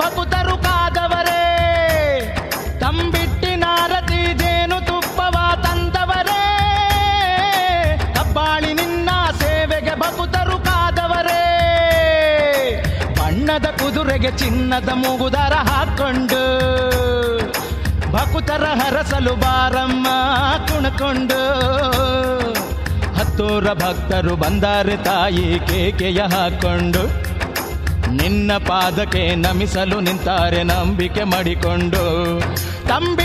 ಬಕುತರು ಕಾದವರೇ ತಂಬಿಟ್ಟಿ ನಾರತಿ ಜೇನು ತುಪ್ಪವ ತಂದವರೇ ಕಬ್ಬಾಳಿ ನಿನ್ನ ಸೇವೆಗೆ ಬಕುತರು ಕಾದವರೇ ಬಣ್ಣದ ಕುದುರೆಗೆ ಚಿನ್ನದ ಮೂಗುದರ ಹಾಕೊಂಡು, ಬಕುತರ ಹರಸಲು ಬಾರಮ್ಮ ಕುಣಕೊಂಡು. ಹತ್ತೂರ ಭಕ್ತರು ಬಂದರೆ ತಾಯಿ ಕೇಕೆಯ ಹಾಕೊಂಡು. ನಿನ್ನ ಪಾದಕ್ಕೆ ನಮಿಸಲು ನಿಂತಾರೆ ನಂಬಿಕೆ ಮಾಡಿಕೊಂಡು. ತುಪ್ಪವ